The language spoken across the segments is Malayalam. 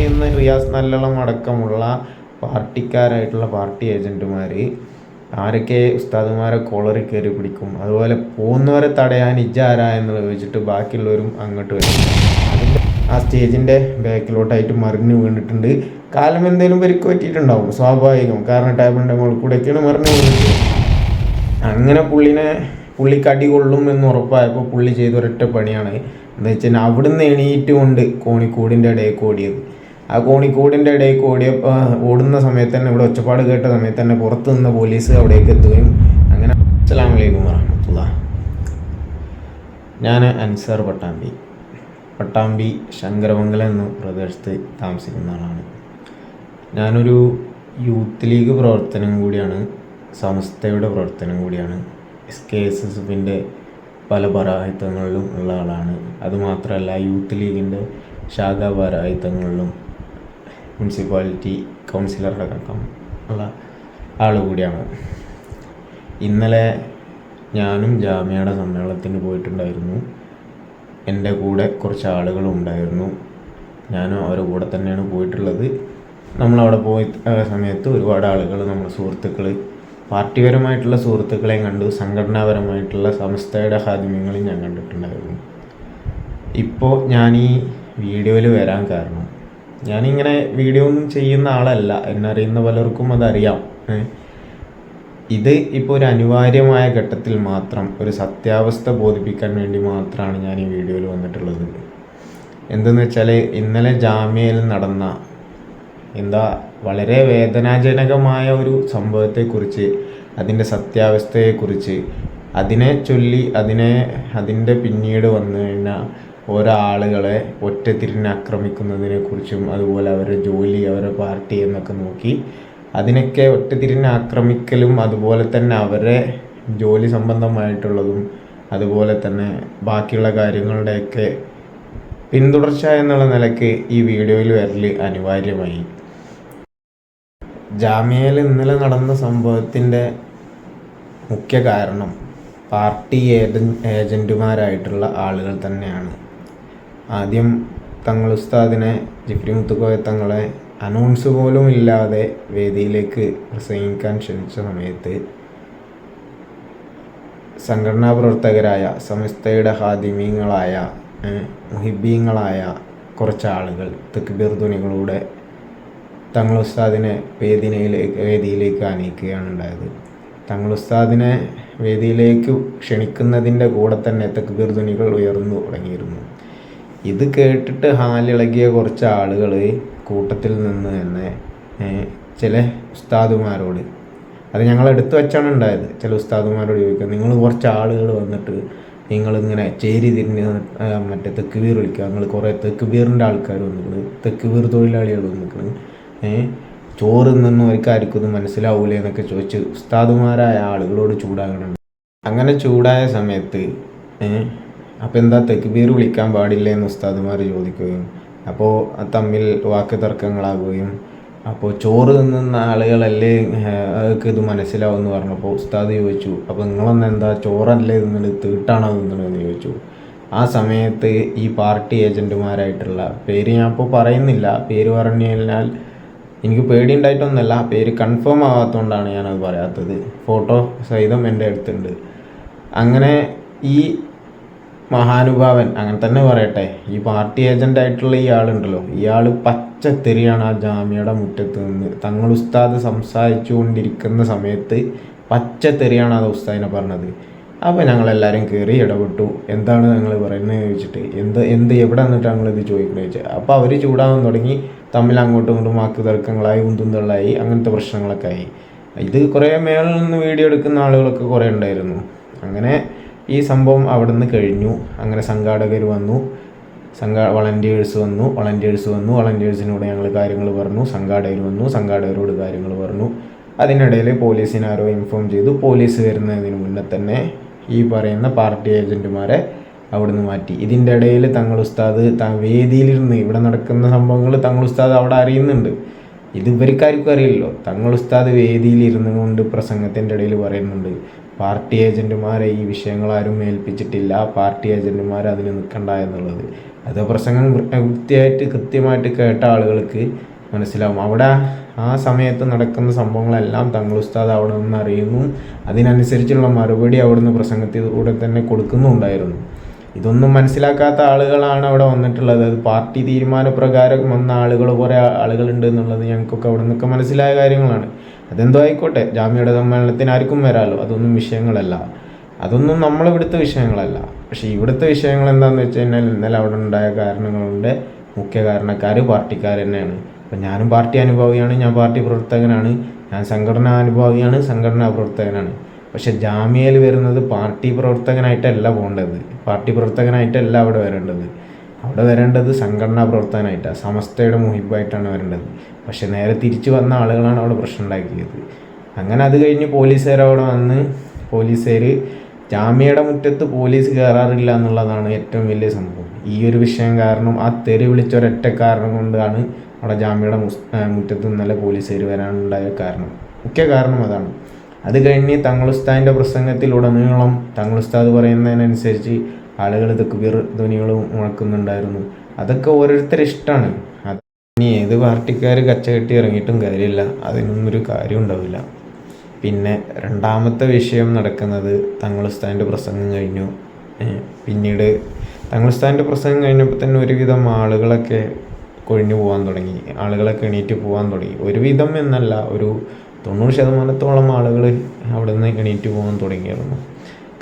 പറയുന്ന റിയാസ് നല്ലളം അടക്കമുള്ള പാർട്ടിക്കാരായിട്ടുള്ള പാർട്ടി ഏജന്റുമാർ ആരൊക്കെ ഉസ്താദുമാരെ കോളറി കയറി പിടിക്കും അതുപോലെ പോകുന്നവരെ തടയാൻ ഇജ്ജാരാ എന്ന് ചോദിച്ചിട്ട് ബാക്കിയുള്ളവരും അങ്ങോട്ട് വരും. ആ സ്റ്റേജിന്റെ ബാക്കിലോട്ടായിട്ട് മറിഞ്ഞു വീണിട്ടുണ്ട്. കാലം എന്തെങ്കിലും പരിക്ക് പറ്റിയിട്ടുണ്ടാവും സ്വാഭാവികം. കാരണം ടേബിളിന്റെ മുകളിൽ കൂടെയൊക്കെയാണ് മറിഞ്ഞു വീണിട്ട് അങ്ങനെ പുള്ളിനെ പുള്ളി കടി കൊള്ളും എന്ന് ഉറപ്പായപ്പോൾ പുള്ളി ചെയ്ത ഒരൊറ്റ പണിയാണ്. എന്താ വെച്ചാൽ അവിടുന്ന് എണീറ്റ് കൊണ്ട് കോണിക്കൂടിന്റെ ഇടയിൽ ഓടിയത് ആ കോണിക്കൂടിന്റെ ഇടയിൽ ഓടിയപ്പോൾ ഓടുന്ന സമയത്ത് തന്നെ ഇവിടെ ഒച്ചപ്പാട് കേട്ട സമയത്ത് തന്നെ പുറത്ത് നിന്ന് പോലീസ് അവിടേക്ക് എത്തുകയും അങ്ങനെ അസ്സലാമു അലൈക്കും വറഹമത്തുള്ള. ഞാൻ അൻസാർ പട്ടാമ്പി. പട്ടാമ്പി ശങ്കരമംഗലം എന്ന പ്രദേശത്ത് താമസിക്കുന്ന ആളാണ്. ഞാനൊരു യൂത്ത് ലീഗ് പ്രവർത്തനം കൂടിയാണ് സംസ്ഥയുടെ പ്രവർത്തനം കൂടിയാണ് എസ് കെ എസ് എസ് എഫിന്റെ പല പരാഹിത്വങ്ങളിലും ഉള്ള ആളാണ്. അതുമാത്രമല്ല യൂത്ത് ലീഗിന്റെ ശാഖാ പരാഹിത്വങ്ങളിലും മുനിസിപ്പാലിറ്റി കൗൺസിലറടക്കം ഉള്ള ആൾ കൂടിയാണ്. ഇന്നലെ ഞാനും ജാമ്യയുടെ സമ്മേളനത്തിന് പോയിട്ടുണ്ടായിരുന്നു. എന്റെ കൂടെ കുറച്ച് ആളുകളും ഉണ്ടായിരുന്നു. ഞാനും അവരുടെ കൂടെ തന്നെയാണ് പോയിട്ടുള്ളത്. നമ്മളവിടെ പോയി സമയത്ത് ഒരുപാട് ആളുകൾ നമ്മുടെ സുഹൃത്തുക്കൾ പാർട്ടിപരമായിട്ടുള്ള സുഹൃത്തുക്കളെയും കണ്ടു. സംഘടനാപരമായിട്ടുള്ള സംസ്ഥയുടെ ഹാദിമ്യങ്ങളും ഞാൻ കണ്ടിട്ടുണ്ടായിരുന്നു. ഇപ്പോൾ ഞാൻ ഈ വീഡിയോയിൽ വരാൻ കാരണം ഞാനിങ്ങനെ വീഡിയോ ഒന്നും ചെയ്യുന്ന ആളല്ല. എന്നറിയുന്ന പലർക്കും അതറിയാം. ഇത് ഇപ്പോൾ ഒരു അനിവാര്യമായ ഘട്ടത്തിൽ മാത്രം ഒരു സത്യാവസ്ഥ ബോധിപ്പിക്കാൻ വേണ്ടി മാത്രമാണ് ഞാൻ ഈ വീഡിയോയിൽ വന്നിട്ടുള്ളത്. എന്തെന്ന് വെച്ചാൽ ഇന്നലെ ജാമ്യയിൽ നടന്ന എന്താ വളരെ വേദനാജനകമായ ഒരു സംഭവത്തെക്കുറിച്ച് അതിന്റെ സത്യാവസ്ഥയെക്കുറിച്ച് അതിനെ ചൊല്ലി അതിനെ അതിന്റെ പിന്നീട് വന്നു കഴിഞ്ഞാൽ ഓരോ ആളുകളെ ഒറ്റത്തിരിഞ്ഞ് ആക്രമിക്കുന്നതിനെക്കുറിച്ചും അതുപോലെ അവരുടെ ജോലി അവരുടെ പാർട്ടി എന്നൊക്കെ നോക്കി അതിനൊക്കെ ഒറ്റതിരിഞ്ഞ് ആക്രമിക്കലും അതുപോലെ തന്നെ അവരെ ജോലി സംബന്ധമായിട്ടുള്ളതും അതുപോലെ തന്നെ ബാക്കിയുള്ള കാര്യങ്ങളുടെയൊക്കെ പിന്തുടർച്ച എന്നുള്ള നിലയ്ക്ക് ഈ വീഡിയോയിൽ വരൽ അനിവാര്യമായി. ജാമ്യയിൽ ഇന്നലെ നടന്ന സംഭവത്തിന്റെ മുഖ്യ കാരണം പാർട്ടി ഏജൻ ഏജന്റുമാരായിട്ടുള്ള ആളുകൾ തന്നെയാണ്. ആദ്യം തങ്ങൾ ഉസ്താദിനെ ജിഫ്രി മുത്തുക്കോയ തങ്ങളെ അനൗൺസ് പോലും ഇല്ലാതെ വേദിയിലേക്ക് പ്രസംഗിക്കാൻ ക്ഷണിച്ച സമയത്ത് സംഘടനാ പ്രവർത്തകരായ സംസ്ഥയുടെ ഹാദിമീങ്ങളായ മുഹിബീങ്ങളായ കുറച്ച് ആളുകൾ തെക്കുബീർ തങ്ങൾ ഉസ്താദിനെ വേദിനയിലേക്ക് വേദിയിലേക്ക് ആനയിക്കുകയാണ് ഉണ്ടായത്. തങ്ങൾ ഉസ്താദിനെ വേദിയിലേക്ക് ക്ഷണിക്കുന്നതിന്റെ കൂടെ തന്നെ തെക്കുബീർ ധ്വനികൾ ഉയർന്നു തുടങ്ങിയിരുന്നു. ഇത് കേട്ടിട്ട് ഹാലിളകിയ കുറച്ച് ആളുകൾ കൂട്ടത്തിൽ നിന്ന് തന്നെ ചില ഉസ്താദുമാരോട് അത് ഞങ്ങൾ എടുത്തു വെച്ചാണ് ഉണ്ടായത് ചില ഉസ്താദുമാരോട് ചോദിക്കുക നിങ്ങൾ കുറച്ച് ആളുകൾ വന്നിട്ട് നിങ്ങളിങ്ങനെ ചേരി തിരിഞ്ഞ് മറ്റേ തെക്ക് ബീർ വിളിക്കുക നിങ്ങൾ കുറേ തെക്ക് ബീറിന്റെ ആൾക്കാർ വന്നിട്ട് തെക്ക് ബീർ തൊഴിലാളികൾ വന്നിട്ട് ചോറ് നിന്നും അവർക്കാർക്കും ഇത് മനസ്സിലാവൂലേ എന്നൊക്കെ ചോദിച്ച് ഉസ്താദുമാരായ ആളുകളോട് ചൂടാകണം. അങ്ങനെ ചൂടായ സമയത്ത് അപ്പോൾ എന്താ തെക്ക്ബീർ വിളിക്കാൻ പാടില്ല എന്ന് ഉസ്താദുമാർ ചോദിക്കുകയും അപ്പോൾ തമ്മിൽ വാക്ക് തർക്കങ്ങളാകുകയും അപ്പോൾ ചോറ് തിന്നുന്ന ആളുകളല്ലേ അവർക്ക് ഇത് മനസ്സിലാവും എന്ന് പറഞ്ഞപ്പോൾ ഉസ്താദ് ചോദിച്ചു അപ്പോൾ നിങ്ങളൊന്ന് എന്താ ചോറല്ലേ തിന്നത് തീട്ടാണോ തിന്നത് എന്ന് ചോദിച്ചു. ആ സമയത്ത് ഈ പാർട്ടി ഏജന്റുമാരായിട്ടുള്ള പേര് ഞാൻ ഇപ്പോൾ പറയുന്നില്ല പേര് പറഞ്ഞു കഴിഞ്ഞാൽ എനിക്ക് പേടിയുണ്ടായിട്ടൊന്നുമല്ല പേര് കൺഫേം ആവാത്തതുകൊണ്ടാണ് ഞാനത് പറയാത്തത്. ഫോട്ടോ സഹിതം എന്റെ അടുത്തുണ്ട്. അങ്ങനെ ഈ മഹാനുഭാവൻ അങ്ങനെ തന്നെ പറയട്ടെ. ഈ പാർട്ടി ഏജന്റ് ആയിട്ടുള്ള ഈ ആളുണ്ടല്ലോ ഇയാൾ പച്ചത്തെറിയാണ് ആ ജാമ്യയുടെ മുറ്റത്ത് നിന്ന്. തങ്ങൾ ഉസ്താദ് സംസാരിച്ചു കൊണ്ടിരിക്കുന്ന സമയത്ത് പച്ചത്തെറിയാണ് ആ ഉസ്താദിനെ പറഞ്ഞത്. അപ്പോൾ ഞങ്ങളെല്ലാവരും കയറി ഇടപെട്ടു. എന്താണ് ഞങ്ങൾ പറയുന്നത് ചോദിച്ചിട്ട് എന്ത് എന്ത് എവിടെ നിന്നിട്ട് ഇത് ചോദിക്കുന്നത് ചോദിച്ചത്. അപ്പോൾ അവർ ചൂടാവാൻ തുടങ്ങി. തമ്മിൽ അങ്ങോട്ടും ഇങ്ങോട്ടും വാക്ക് തർക്കങ്ങളായി ഉന്തുന്തള്ളായി അങ്ങനത്തെ പ്രശ്നങ്ങളൊക്കെ ആയി. ഇത് കുറേ മേളിൽ നിന്ന് വീഡിയോ എടുക്കുന്ന ആളുകളൊക്കെ കുറേ ഉണ്ടായിരുന്നു. അങ്ങനെ ഈ സംഭവം അവിടെ നിന്ന് കഴിഞ്ഞു. അങ്ങനെ സംഘാടകർ വന്നു. സംഘാ വളണ്ടിയേഴ്സ് വന്നു. വളണ്ടിയേഴ്സ് വന്നു. വളണ്ടിയേഴ്സിനോട് ഞങ്ങൾ കാര്യങ്ങൾ പറഞ്ഞു. സംഘാടകർ വന്നു. സംഘാടകരോട് കാര്യങ്ങൾ പറഞ്ഞു. അതിനിടയിൽ പോലീസിനാരോ ഇൻഫോം ചെയ്തു. പോലീസ് വരുന്നതിന് മുന്നേ തന്നെ ഈ പറയുന്ന പാർട്ടി ഏജന്റുമാരെ അവിടുന്ന് മാറ്റി. ഇതിന്റെ ഇടയിൽ തങ്ങൾ ഉസ്താദ് വേദിയിലിരുന്ന് ഇവിടെ നടക്കുന്ന സംഭവങ്ങൾ തങ്ങൾ ഉസ്താദ് അവിടെ അറിയുന്നുണ്ട്. ഇത് ഇവർക്കാർക്കും അറിയില്ലല്ലോ. തങ്ങൾ ഉസ്താദ് വേദിയിലിരുന്നുകൊണ്ട് പ്രസംഗത്തിന്റെ ഇടയിൽ പറയുന്നുണ്ട്. പാർട്ടി ഏജന്റുമാരെ ഈ വിഷയങ്ങൾ ആരും ഏൽപ്പിച്ചിട്ടില്ല. പാർട്ടി ഏജന്റുമാർ അതിന് നിൽക്കണ്ട എന്നുള്ളത്. അത് പ്രസംഗം വൃത്തിയായിട്ട് കൃത്യമായിട്ട് കേട്ട ആളുകൾക്ക് മനസ്സിലാവും. അവിടെ ആ സമയത്ത് നടക്കുന്ന സംഭവങ്ങളെല്ലാം തങ്ങൾ ഉസ്താദ് അവിടെ നിന്ന് അറിയുന്നു. അതിനനുസരിച്ചുള്ള മറുപടി അവിടുന്ന് പ്രസംഗത്തിലൂടെ തന്നെ കൊടുക്കുന്നുണ്ടായിരുന്നു. ഇതൊന്നും മനസ്സിലാക്കാത്ത ആളുകളാണ് അവിടെ വന്നിട്ടുള്ളത്. അത് പാർട്ടി തീരുമാനപ്രകാരം വന്ന ആളുകൾ കുറേ ആളുകളുണ്ട് എന്നുള്ളത് ഞങ്ങൾക്കൊക്കെ അവിടെ നിന്നൊക്കെ മനസ്സിലായ കാര്യങ്ങളാണ്. അതെന്തോ ആയിക്കോട്ടെ. ജാമ്യയുടെ സമ്മേളനത്തിന് ആർക്കും വരാമല്ലോ അതൊന്നും വിഷയങ്ങളല്ല. അതൊന്നും നമ്മളിവിടുത്തെ വിഷയങ്ങളല്ല. പക്ഷേ ഇവിടുത്തെ വിഷയങ്ങൾ എന്താണെന്ന് വെച്ച് കഴിഞ്ഞാൽ ഇന്നലെ അവിടെ ഉണ്ടായ കാരണങ്ങളുടെ മുഖ്യ കാരണക്കാർ പാർട്ടിക്കാർ തന്നെയാണ്. അപ്പം ഞാനും പാർട്ടി അനുഭാവിയാണ് ഞാൻ പാർട്ടി പ്രവർത്തകനാണ്. ഞാൻ സംഘടനാ അനുഭാവിയാണ് സംഘടനാ പ്രവർത്തകനാണ്. പക്ഷെ ജാമ്യയിൽ വരുന്നത് പാർട്ടി പ്രവർത്തകനായിട്ടല്ല പോകേണ്ടത്. പാർട്ടി പ്രവർത്തകനായിട്ടല്ല അവിടെ വരേണ്ടത്. അവിടെ വരേണ്ടത് സംഘടനാ പ്രവർത്തനമായിട്ടാണ് സമസ്തയുടെ മുഹിബായിട്ടാണ് വരേണ്ടത്. പക്ഷെ നേരെ തിരിച്ചു വന്ന ആളുകളാണ് അവിടെ പ്രശ്നം ഉണ്ടാക്കിയത്. അങ്ങനെ അത് കഴിഞ്ഞ് പോലീസുകാർ അവിടെ വന്ന് പോലീസുകാർ ജാമ്യയുടെ മുറ്റത്ത് പോലീസ് കയറാറില്ല എന്നുള്ളതാണ് ഏറ്റവും വലിയ സംഭവം. ഈ ഒരു വിഷയം കാരണം ആ തെറി വിളിച്ച ഒരൊറ്റ കാരണം കൊണ്ടാണ് അവിടെ ജാമ്യയുടെ മുറ്റത്ത് ഇന്നലെ പോലീസുകാർ വരാനുണ്ടായ കാരണം. മുഖ്യ കാരണം അതാണ്. അത് കഴിഞ്ഞ് തങ്ങളുസ്താദിന്റെ പ്രസംഗത്തിലുടനീളം തങ്ങളുസ്താദ് പറയുന്നതിനനുസരിച്ച് ആളുകൾ തക്ബീർ ധ്വനികൾ മുഴക്കുന്നുണ്ടായിരുന്നു അതൊക്കെ ഓരോരുത്തരുടെ ഇഷ്ടമാണ് ഇനി ഏത് പാർട്ടിക്കാർ കച്ചകെട്ടി ഇറങ്ങിയിട്ടും കാര്യമില്ല. അതിനൊന്നും ഒരു കാര്യം ഉണ്ടാവില്ല. പിന്നെ രണ്ടാമത്തെ വിഷയം നടക്കുന്നത് തങ്ങളുസ്താന്റെ പ്രസംഗം കഴിഞ്ഞു. പിന്നീട് തങ്ങളുസ്താന്റെ പ്രസംഗം കഴിഞ്ഞപ്പോൾ തന്നെ ഒരുവിധം ആളുകളൊക്കെ കൊഴിഞ്ഞു പോകാൻ തുടങ്ങി. ആളുകളൊക്കെ എണീറ്റ് പോകാൻ തുടങ്ങി. ഒരുവിധം എന്നല്ല ഒരു തൊണ്ണൂറ് ശതമാനത്തോളം ആളുകൾ അവിടെ നിന്ന് എണീറ്റ് പോകാൻ തുടങ്ങിയിരുന്നു.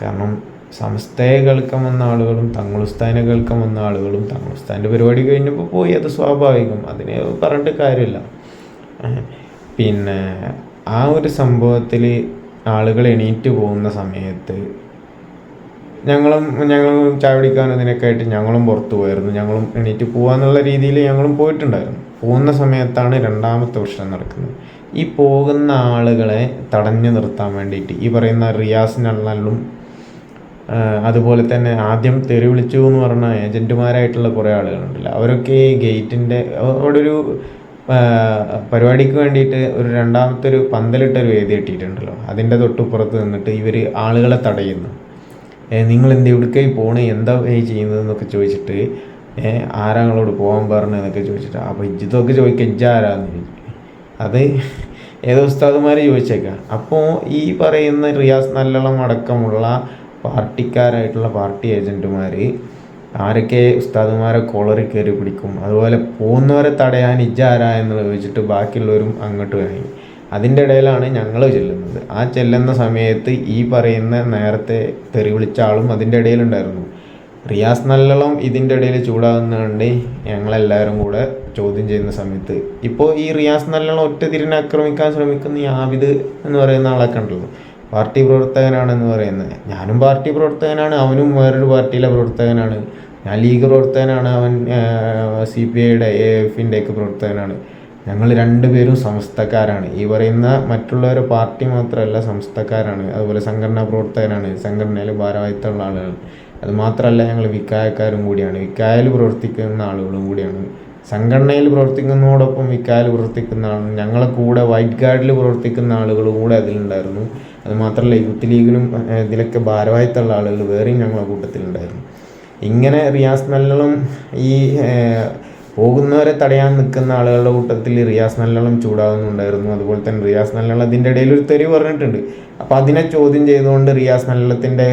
കാരണം സമസ്തയെ കേൾക്കാൻ വന്ന ആളുകളും തങ്ങളുസ്ഥാനെ കേൾക്കാൻ വന്ന ആളുകളും തങ്ങളുസ്ഥാന്റെ പരിപാടി കഴിഞ്ഞപ്പോൾ പോയി അത് സ്വാഭാവികം. അതിനെ പറഞ്ഞിട്ട് കാര്യമില്ല. പിന്നെ ആ ഒരു സംഭവത്തിൽ ആളുകൾ എണീറ്റ് പോകുന്ന സമയത്ത് ഞങ്ങളും ഞങ്ങളും ചാവടിക്കാൻ ഇതിനൊക്കെ ആയിട്ട് ഞങ്ങളും പുറത്തു പോയായിരുന്നു ഞങ്ങളും എണീറ്റ് പോകാന്നുള്ള രീതിയിൽ ഞങ്ങളും പോയിട്ടുണ്ടായിരുന്നു. പോകുന്ന സമയത്താണ് രണ്ടാമത്തെ പ്രശ്നം നടക്കുന്നത്. ഈ പോകുന്ന ആളുകളെ തടഞ്ഞു നിർത്താൻ വേണ്ടിയിട്ട് ഈ പറയുന്ന റിയാസ് നള്ളലും അതുപോലെ തന്നെ ആദ്യം തെറി വിളിച്ചു എന്ന് പറഞ്ഞ ഏജന്റുമാരായിട്ടുള്ള കുറേ ആളുകളുണ്ടല്ലോ. അവരൊക്കെ ഈ ഗേറ്റിന്റെ അവിടെ ഒരു പരിപാടിക്ക് വേണ്ടിയിട്ട് ഒരു രണ്ടാമത്തെ ഒരു പന്തലിട്ട ഒരു വേദി കിട്ടിയിട്ടുണ്ടല്ലോ. അതിന്റെ തൊട്ടുപുറത്ത് നിന്നിട്ട് ഇവർ ആളുകളെ തടയുന്നു. നിങ്ങൾ എന്ത് എവിടേക്കായി പോണേ? എന്താ ചെയ്യുന്നത് എന്നൊക്കെ ചോദിച്ചിട്ട് ആരാങ്ങളോട് പോകാൻ പറഞ്ഞു എന്നൊക്കെ ചോദിച്ചിട്ട് അപ്പോൾ ഇജ്ജിത്തൊക്കെ ചോദിക്കുക ഇജ്ജാരാന്ന് ചോദിച്ചു. അത് ഏതോ ഉസ്താദുമാർ ചോദിച്ചേക്കാം. അപ്പോൾ ഈ പറയുന്ന റിയാസ് നല്ലോണം അടക്കമുള്ള പാർട്ടിക്കാരായിട്ടുള്ള പാർട്ടി ഏജന്റുമാർ ആരൊക്കെ ഉസ്താദുമാരെ കോളറി കയറി പിടിക്കും അതുപോലെ പോകുന്നവരെ തടയാൻ ഇജ്ജാരാ എന്ന് ചോദിച്ചിട്ട് ബാക്കിയുള്ളവരും അങ്ങോട്ട് വാങ്ങി അതിന്റെ ഇടയിലാണ് ഞങ്ങൾ ചെല്ലുന്നത്. ആ ചെല്ലുന്ന സമയത്ത് ഈ പറയുന്ന നേരത്തെ തെറി വിളിച്ച ആളും അതിന്റെ ഇടയിലുണ്ടായിരുന്നു. റിയാസ് നല്ലോണം ഇതിന്റെ ഇടയിൽ ചൂടാകുന്നതുകൊണ്ട് ഞങ്ങളെല്ലാവരും കൂടെ ചോദ്യം ചെയ്യുന്ന സമയത്ത് ഇപ്പോൾ ഈ റിയാസ് നല്ലോണം ഒറ്റ തിരിഞ്ഞ് ആക്രമിക്കാൻ ശ്രമിക്കുന്ന ഈ ആവിദ് എന്ന് പറയുന്ന ആളൊക്കെ ഉണ്ടല്ലോ പാർട്ടി പ്രവർത്തകനാണെന്ന് പറയുന്നത്. ഞാനും പാർട്ടി പ്രവർത്തകനാണ് അവനും വേറൊരു പാർട്ടിയിലെ പ്രവർത്തകനാണ്. ഞാൻ ലീഗ് പ്രവർത്തകനാണ് അവൻ സി പി ഐയുടെ എ എഫിന്റെയൊക്കെ പ്രവർത്തകനാണ്. ഞങ്ങൾ രണ്ടുപേരും സംസ്ഥക്കാരാണ് ഈ പറയുന്ന മറ്റുള്ളവരെ പാർട്ടി മാത്രമല്ല സംസ്ഥക്കാരാണ് അതുപോലെ സംഘടനാ പ്രവർത്തകനാണ് സംഘടനയിൽ ഭാരവാഹിത്തമുള്ള ആളുകൾ. അത് മാത്രമല്ല ഞങ്ങൾ വിക്കായക്കാരും കൂടിയാണ്. വിക്കായൽ പ്രവർത്തിക്കുന്ന ആളുകളും കൂടിയാണ്. സംഘടനയിൽ പ്രവർത്തിക്കുന്നതോടൊപ്പം വിക്കായൽ പ്രവർത്തിക്കുന്ന ആളും ഞങ്ങളെ കൂടെ വൈറ്റ് ഗാർഡിൽ പ്രവർത്തിക്കുന്ന ആളുകളും കൂടെ അതിലുണ്ടായിരുന്നു. അത് മാത്രമല്ല യൂത്ത് ലീഗിനും ഇതിലൊക്കെ ഭാരവാഹിത്തമുള്ള ആളുകൾ വേറെയും ഞങ്ങളെ കൂട്ടത്തിലുണ്ടായിരുന്നു. ഇങ്ങനെ റിയാസ് നല്ലളും ഈ പോകുന്നവരെ തടയാൻ നിൽക്കുന്ന ആളുകളുടെ കൂട്ടത്തിൽ റിയാസ് നല്ലളം ചൂടാകുന്നുണ്ടായിരുന്നു അതുപോലെ തന്നെ റിയാസ് നല്ലളം അതിന്റെ ഇടയിൽ ഒരു തെറി പറഞ്ഞിട്ടുണ്ട്. അപ്പോൾ അതിനെ ചോദ്യം ചെയ്തുകൊണ്ട് റിയാസ് നല്ലത്തിന്റെ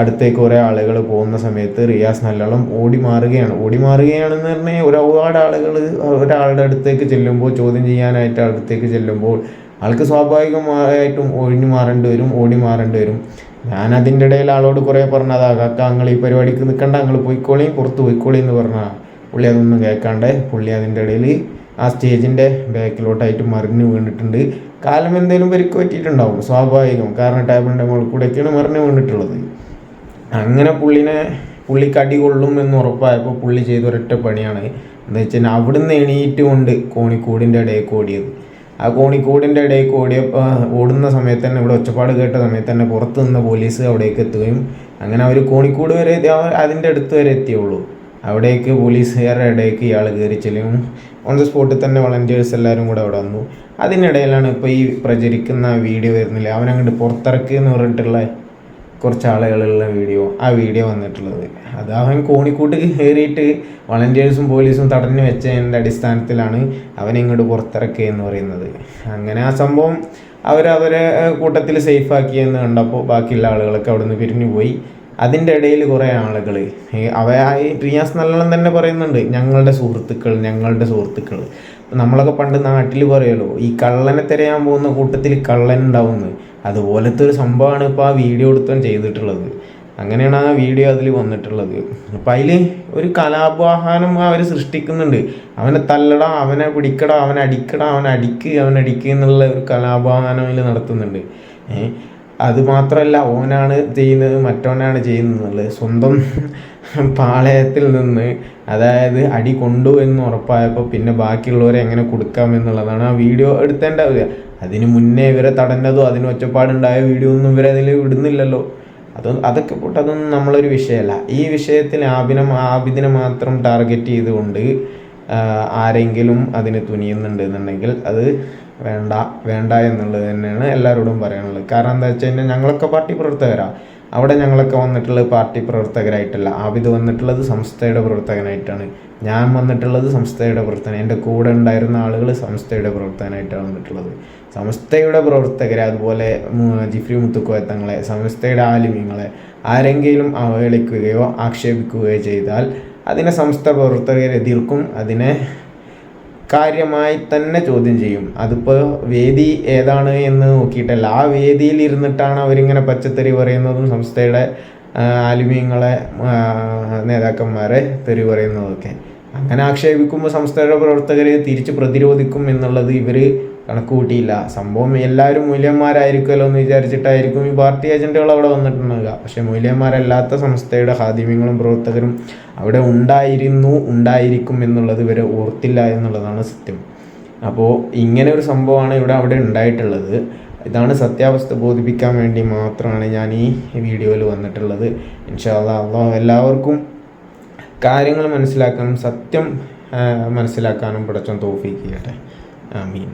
അടുത്തേക്ക് കുറേ ആളുകൾ പോകുന്ന സമയത്ത് റിയാസ് നല്ലോണം ഓടി മാറുകയാണ്. ഓടി മാറുകയാണെന്ന് പറഞ്ഞാൽ ഒരുപാട് ആളുകൾ ഒരാളുടെ അടുത്തേക്ക് ചെല്ലുമ്പോൾ ചോദ്യം ചെയ്യാനായിട്ട് അടുത്തേക്ക് ചെല്ലുമ്പോൾ ആൾക്ക് സ്വാഭാവികമായിട്ടും ഒഴിഞ്ഞു മാറേണ്ടി വരും ഓടി മാറേണ്ടി വരും. ഞാൻ അതിന്റെ ഇടയിൽ ആളോട് കുറേ പറഞ്ഞതാ കാക്ക അങ്ങൾ ഈ പരിപാടിക്ക് നിൽക്കണ്ട അങ്ങൾ പോയിക്കോളിയും പുറത്ത് പോയിക്കോളി എന്ന് പറഞ്ഞാൽ പുള്ളി അതൊന്നും കേൾക്കാണ്ട് പുള്ളി അതിന്റെ ഇടയിൽ ആ സ്റ്റേജിന്റെ ബാക്കിലോട്ടായിട്ട് മറിഞ്ഞു വീണിട്ടുണ്ട്. കാലം എന്തെങ്കിലും പരിക്ക് പറ്റിയിട്ടുണ്ടാവും സ്വാഭാവികം. കാരണം ടേബിളിന്റെ മുകളിൽ കൂടെയൊക്കെയാണ് മറിഞ്ഞു വീണിട്ടുള്ളത്. അങ്ങനെ പുള്ളിനെ പുള്ളി കടി കൊള്ളും എന്ന് ഉറപ്പായപ്പോൾ പുള്ളി ചെയ്ത ഒരൊറ്റ പണിയാണ്. എന്താ വെച്ചാൽ അവിടുന്ന് എണീറ്റ് കൊണ്ട് കോണിക്കൂടിന്റെ ഇടയിൽ ഓടിയത് ആ കോണിക്കൂടിന്റെ ഇടയിൽ ഓടിയ ഓടുന്ന സമയത്ത് തന്നെ ഇവിടെ ഒച്ചപ്പാട് കേട്ട സമയത്ത് തന്നെ പുറത്ത് നിന്ന് പോലീസ് അവിടേക്ക് എത്തുകയും അങ്ങനെ അവർ കോണിക്കൂട് വരെ അതിന്റെ അടുത്ത് വരെ എത്തിയുള്ളൂ. അവിടേക്ക് പോലീസുകാരുടെ ഇടയ്ക്ക് ഇയാൾ കയറി ചെല്ലും ഓൺ ദ സ്പോട്ടിൽ തന്നെ വളണ്ടിയേഴ്സ് എല്ലാവരും കൂടെ അവിടെ വന്നു. അതിനിടയിലാണ് ഇപ്പോൾ ഈ പ്രചരിക്കുന്ന വീഡിയോ വരുന്നില്ല അവനങ്ങോട്ട് പുറത്തിറക്കി എന്ന് പറഞ്ഞിട്ടുള്ള കുറച്ച് ആളുകളുള്ള വീഡിയോ ആ വീഡിയോ വന്നിട്ടുള്ളത്. അത് അവൻ കോണിക്കൂട്ട് കയറിയിട്ട് വളണ്ടിയേഴ്സും പോലീസും തടഞ്ഞു വെച്ചതിന്റെ അടിസ്ഥാനത്തിലാണ് അവൻ ഇങ്ങോട്ട് പുറത്തിറക്കുക എന്ന് പറയുന്നത്. അങ്ങനെ ആ സംഭവം അവരവരെ കൂട്ടത്തിൽ സേഫാക്കിയെന്ന് കണ്ടപ്പോൾ ബാക്കിയുള്ള ആളുകളൊക്കെ അവിടെ നിന്ന് പിരിഞ്ഞു പോയി. അതിന്റെ ഇടയിൽ കുറേ ആളുകൾ അവ ഈ റിയാസ് നല്ലോണം തന്നെ പറയുന്നുണ്ട് ഞങ്ങളുടെ സുഹൃത്തുക്കൾ ഞങ്ങളുടെ സുഹൃത്തുക്കൾ. നമ്മളൊക്കെ പണ്ട് നാട്ടിൽ പറയുമല്ലോ ഈ കള്ളനെ തിരയാൻ പോകുന്ന കൂട്ടത്തിൽ കള്ളൻ ഉണ്ടാവുന്നത് അതുപോലത്തെ ഒരു സംഭവമാണ് ഇപ്പോൾ ആ വീഡിയോ എടുത്തവൻ ചെയ്തിട്ടുള്ളത്. അങ്ങനെയാണ് ആ വീഡിയോ അതിൽ വന്നിട്ടുള്ളത്. അപ്പം അതിൽ ഒരു കലാപാഹാനം അവർ സൃഷ്ടിക്കുന്നുണ്ട്. അവനെ തല്ലട അവനെ പിടിക്കട അവനെ അടിക്കട അവനെ അടിക്ക് അവനെ അടിക്കുക എന്നുള്ള ഒരു കലാപാഹാനം അതിൽ നടത്തുന്നുണ്ട്. അത് മാത്രമല്ല ഓനാണ് ചെയ്യുന്നത് മറ്റോനാണ് ചെയ്യുന്നത് സ്വന്തം പാളയത്തിൽ നിന്ന് അതായത് അടി കൊണ്ടു എന്ന് ഉറപ്പായപ്പോൾ പിന്നെ ബാക്കിയുള്ളവരെ എങ്ങനെ കൊടുക്കാം എന്നുള്ളതാണ് ആ വീഡിയോ എടുത്തേണ്ടാവുക അതിന് മുന്നേ ഇവരെ തടഞ്ഞതോ അതിന് ഒച്ചപ്പാടുണ്ടായ വീഡിയോ ഒന്നും ഇവരെ അതിൽ വിടുന്നില്ലല്ലോ. അത് അതൊക്കെ പോട്ട് അതൊന്നും നമ്മളൊരു വിഷയമല്ല. ഈ വിഷയത്തിൽ ആബിനെ ആബിദിനെ മാത്രം ടാർഗറ്റ് ചെയ്തുകൊണ്ട് ആരെങ്കിലും അതിന് തുനിയുന്നുണ്ട് എന്നുണ്ടെങ്കിൽ അത് വേണ്ട വേണ്ട എന്നുള്ളത് തന്നെയാണ് എല്ലാവരോടും പറയാനുള്ളത്. കാരണം എന്താ വെച്ച് കഴിഞ്ഞാൽ ഞങ്ങളൊക്കെ പാർട്ടി പ്രവർത്തകരാണ് അവിടെ ഞങ്ങളൊക്കെ വന്നിട്ടുള്ളത് പാർട്ടി പ്രവർത്തകരായിട്ടല്ല. ആബിദ് വന്നിട്ടുള്ളത് സംസ്ഥയുടെ പ്രവർത്തകനായിട്ടാണ്. ഞാൻ വന്നിട്ടുള്ളത് സംസ്ഥയുടെ പ്രവർത്തനം എന്റെ കൂടെ ഉണ്ടായിരുന്ന ആളുകൾ സംസ്ഥയുടെ പ്രവർത്തകനായിട്ടാണ് വന്നിട്ടുള്ളത്. സംസ്ഥയുടെ പ്രവർത്തകരെ അതുപോലെ ജിഫ്രി മുത്തുക്കോയത്തങ്ങളെ സംസ്ഥയുടെ ആലിമ്യങ്ങളെ ആരെങ്കിലും അവഹേളിക്കുകയോ ആക്ഷേപിക്കുകയോ ചെയ്താൽ അതിനെ സംസ്ഥ പ്രവർത്തകരെതിർക്കും അതിനെ കാര്യമായി തന്നെ ചോദ്യം ചെയ്യും. അതിപ്പോൾ വേദി ഏതാണ് എന്ന് നോക്കിയിട്ടല്ല. ആ വേദിയിൽ ഇരുന്നിട്ടാണ് അവരിങ്ങനെ പച്ചത്തെറി പറയുന്നതും സംസ്ഥയുടെ ആലിമ്യങ്ങളെ നേതാക്കന്മാരെ തെറി പറയുന്നതൊക്കെ. അങ്ങനെ ആക്ഷേപിക്കുമ്പോൾ സംസ്ഥയുടെ പ്രവർത്തകരെ തിരിച്ച് പ്രതിരോധിക്കും എന്നുള്ളത് ഇവർ കണക്ക് കൂട്ടിയില്ല സംഭവം എല്ലാവരും മൂല്യന്മാരായിരിക്കുമല്ലോ എന്ന് വിചാരിച്ചിട്ടായിരിക്കും ഈ പാർട്ടി ഏജന്റുകൾ അവിടെ വന്നിട്ടുണ്ടാകുക പക്ഷേ മൂല്യന്മാരല്ലാത്ത സംസ്ഥയുടെ ഹാദിമ്യങ്ങളും പ്രവർത്തകരും അവിടെ ഉണ്ടായിരുന്നു ഉണ്ടായിരിക്കും എന്നുള്ളത് ഇവരെ ഓർത്തില്ല എന്നുള്ളതാണ് സത്യം. അപ്പോൾ ഇങ്ങനെ ഒരു സംഭവമാണ് ഇവിടെ അവിടെ ഉണ്ടായിട്ടുള്ളത്. ഇതാണ് സത്യാവസ്ഥ ബോധിപ്പിക്കാൻ വേണ്ടി മാത്രമാണ് ഞാൻ ഈ വീഡിയോയിൽ വന്നിട്ടുള്ളത്. ഇൻഷാല്ലാ അള്ളാഹ് എല്ലാവർക്കും കാര്യങ്ങൾ മനസ്സിലാക്കാനും സത്യം മനസ്സിലാക്കാനും പടച്ചോൻ തോഫിക്കട്ടെ ചെയ്യട്ടെ. ആമീൻ.